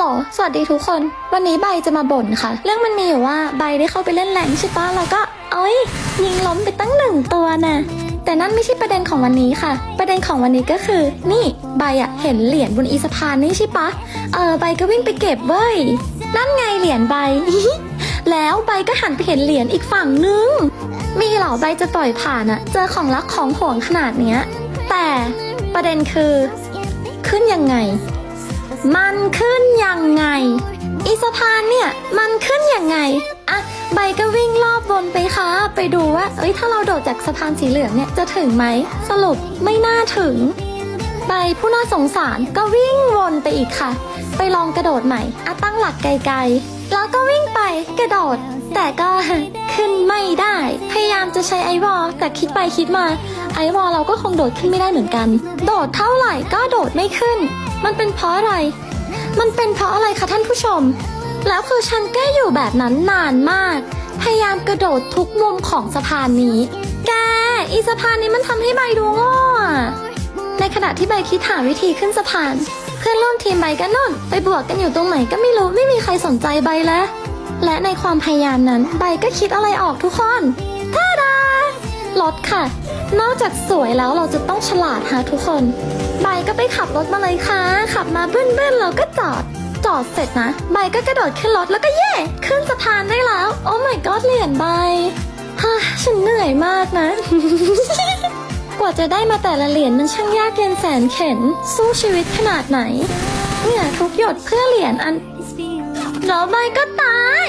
ล สวัสดีทุกคน วันนี้ใบจะมาบ่นค่ะ เรื่องมันมีอยู่ว่าใบได้เข้าไปเล่นแรงใช่ปะแล้วก็ เอ้ย ยิงล้มไปตั้งหนึ่งตัวน่ะแต่นั่นไม่ใช่ประเด็นของวันนี้ค่ะ ประเด็นของวันนี้ก็คือ นี่ใบอะเห็นเหรียญบนอีสะพานนี่ใช่ปะ เออใบก็วิ่งไปเก็บเว้ย นั่นไงเหรียญใบ แล้วใบก็หันไปเห็นเหรียญอีกฝั่งนึง มีเหรอใบจะปล่อยผ่านอะเจอของรักของห่วงขนาดเนี้ย แต่ประเด็นคือ ขึ้นยังไง มันขึ้นยังไง อีสะพานเนี่ย มันขึ้นยังไงอะใบก็วิ่งรอบวนไปค่ะ ไปดูว่า เอ้ย ถ้าเราโดดจากสะพานสีเหลืองเนี่ย จะถึงไหม สรุปไม่น่าถึง ใบผู้น่าสงสารก็วิ่งวนไปอีกค่ะ ไปลองกระโดดใหม่อะตั้งหลักไกลๆ แล้วก็วิ่งไปกระโดด แต่ก็ขึ้นไม่ได้ จะใช้ไอวอลแต่คิดไปคิดมา ไอวอลเราก็คงโดดขึ้นไม่ได้เหมือนกัน โดดเท่าไหร่ก็โดดไม่ขึ้น มันเป็นเพราะอะไร มันเป็นเพราะอะไรคะท่านผู้ชม แล้วคือฉันก็อยู่แบบนั้นนานมาก พยายามกระโดดทุกมุมของสะพานนี้ แก อีสะพานนี้มันทำให้ใบดูง่อในขณะที่ใบคิดหาวิธีขึ้นสะพาน เพื่อนร่วมทีมใบก็นุ่นไปบวกกันอยู่ตรงไหนก็ไม่รู้ไม่มีใครสนใจใบแล้วและในความพยายามนั้นใบก็คิดอะไรออกทุกคน รถค่ะ นอกจากสวยแล้วเราจะต้องฉลาดหาทุกคนใบก็ไปขับรถมาเลยค่ะ ขับมาเบิ้ลๆแล้วก็จอด จอดเสร็จนะใบก็กระโดดขึ้นรถแล้วก็เย่ขึ้นสะพานได้แล้ว โอ้ my god เหรียญใบฮ่าฉันเหนื่อยมากนะ กว่าจะได้มาแต่ละเหรียญมันช่างยากเย็นแสนเข็น สู้ชีวิตขนาดไหน เนี่ยทุกหยดเพื่อเหรียญอันแล้วใบก็ตาย